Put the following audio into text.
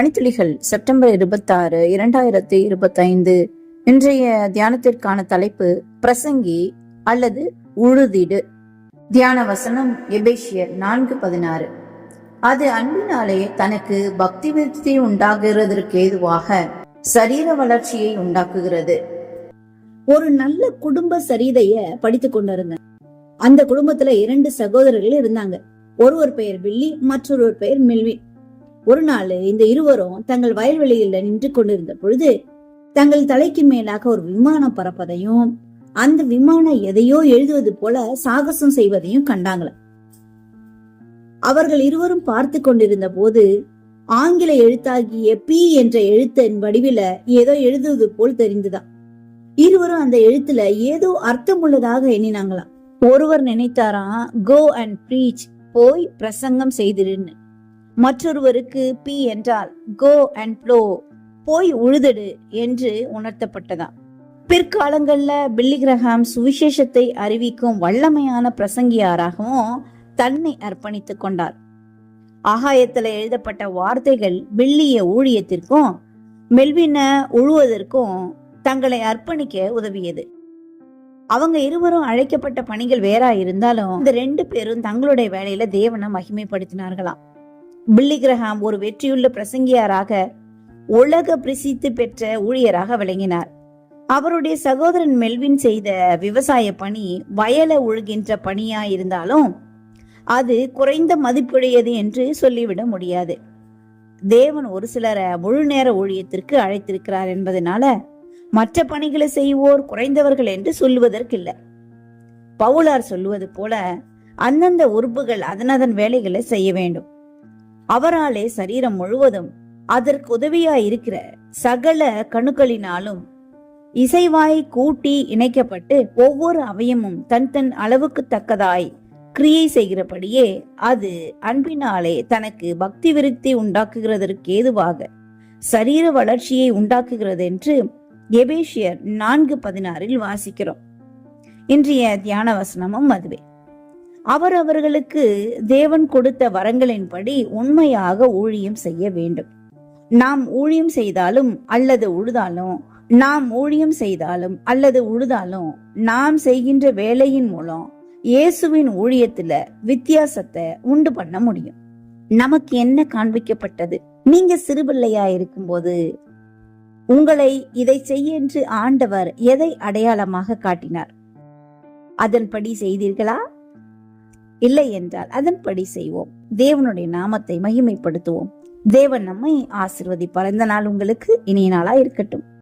பணித்துளிகள் September இருபத்தாறு இரண்டாயிரத்தி இருபத்தைந்து இன்றைய தியானத்திற்கான தலைப்பு பிரசங்கி அல்லது உழுதிடு. தியான வசனம் எபேஷியர் நான்கு பதினாறு. அது அன்பினாலே தனக்கு பக்தி விருத்தி உண்டாகிறதற்கு ஏதுவாக சரீர வளர்ச்சியை உண்டாக்குகிறது. ஒரு நல்ல குடும்ப சரிதைய படித்துக் கொண்டிருந்தேன். அந்த குடும்பத்துல இரண்டு சகோதரர்கள் இருந்தாங்க. ஒருவர் பெயர் வில்லி மற்றொருவர் பெயர் மில்வின் ஒரு நாள் இந்த இருவரும் தங்கள் வயல்வெளியில நின்று கொண்டிருந்த பொழுது தங்கள் தலைக்கு மேலாக ஒரு விமானம் பறப்பதையும் அந்த விமானம் எதையோ எழுதுவது போல சாகசம் செய்வதையும் கண்டாங்களாம். அவர்கள் இருவரும் பார்த்து கொண்டிருந்த போது ஆங்கில எழுத்தாகிய பி என்ற எழுத்தின் வடிவில ஏதோ எழுதுவது போல் தெரிந்துதான் இருவரும் அந்த எழுத்துல ஏதோ அர்த்தம் உள்ளதாக எண்ணினாங்களாம். ஒருவர் நினைத்தாராம் கோ அண்ட் ப்ரீச் போய் பிரசங்கம் செய்திருன்னு மற்றொருவருக்கு பி என்றால் கோ அண்ட் ப்ளோ போய் உழுதுடு என்று உணர்த்தப்பட்டதாம். பிற்காலங்கள்ல பில்லி கிரஹாம் சுவிசேஷத்தை அறிவிக்கும் வல்லமையான பிரசங்கியாராகவும் தன்னை அர்ப்பணித்துக் கொண்டார். ஆகாயத்துல எழுதப்பட்ட வார்த்தைகள் பில்லிய ஊழியத்திற்கும் மெல்வின உழுவதற்கும் தங்களை அர்ப்பணிக்க உதவியது. அவங்க இருவரும் அழைக்கப்பட்ட பணிகள் வேறா இருந்தாலும் இந்த ரெண்டு பேரும் தங்களுடைய வேலையில தேவனை மகிமைப்படுத்தினார்களாம். பில்லி கிரஹாம் ஒரு வெற்றியுள்ள பிரசங்கியாராக உலக பிரசித்தி பெற்ற ஊழியராக விளங்கினார். அவருடைய சகோதரன் மெல்வின் செய்த விவசாய பணி வயல உழுகின்ற பணியா இருந்தாலும் அது குறைந்த மதிப்புடையது என்று சொல்லிவிட முடியாது. தேவன் ஒரு சிலரை முழு நேர ஊழியத்திற்கு அழைத்திருக்கிறார் என்பதனால மற்ற பணிகளை செய்வோர் குறைந்தவர்கள் என்று சொல்லுவதற்கில்லை. பவுலார் சொல்லுவது போல அந்தந்த உறுப்புகள் அதனதன் வேலைகளை செய்ய வேண்டும். அவராலே சரீரம் முழுவதும் அதற்கு உதவியா இருக்கிற சகல கணுக்களினாலும் இசைவாய் கூட்டி இணைக்கப்பட்டு ஒவ்வொரு அவயமும் தன் தன் அளவுக்கு தக்கதாய் கிரியை செய்கிறபடியே அது அன்பினாலே தனக்கு பக்தி விருத்தி உண்டாக்குகிறதற்கு ஏதுவாக சரீர வளர்ச்சியை உண்டாக்குகிறது என்று எபேஷியர் நான்கு பதினாறில் வாசிக்கிறோம். இன்றைய தியான வசனமும் அதுவே. அவர் அவர்களுக்கு தேவன் கொடுத்த வரங்களின்படி உண்மையாக ஊழியம் செய்ய வேண்டும். நாம் ஊழியம் செய்தாலும் அல்லது உழுதாலும் நாம் ஊழியம் செய்தாலும் அல்லது உழுதாலும் நாம் செய்கின்ற வேலையின் மூலம் இயேசுவின் ஊழியத்துல வித்தியாசத்தை உண்டு பண்ண முடியும். நமக்கு என்ன காண்பிக்கப்பட்டது? நீங்க சிறுபிள்ளையா இருக்கும்போது உங்களை இதை செய்ய என்று ஆண்டவர் எதை அடையாளமாக காட்டினார்? அதன்படி செய்தீர்களா? இல்லை என்றால் அதன்படி செய்வோம். தேவனுடைய நாமத்தை மகிமைப்படுத்துவோம். தேவன் நம்மை ஆசிர்வதிப்பார். இந்த நாள் உங்களுக்கு இனிய நாளா இருக்கட்டும்.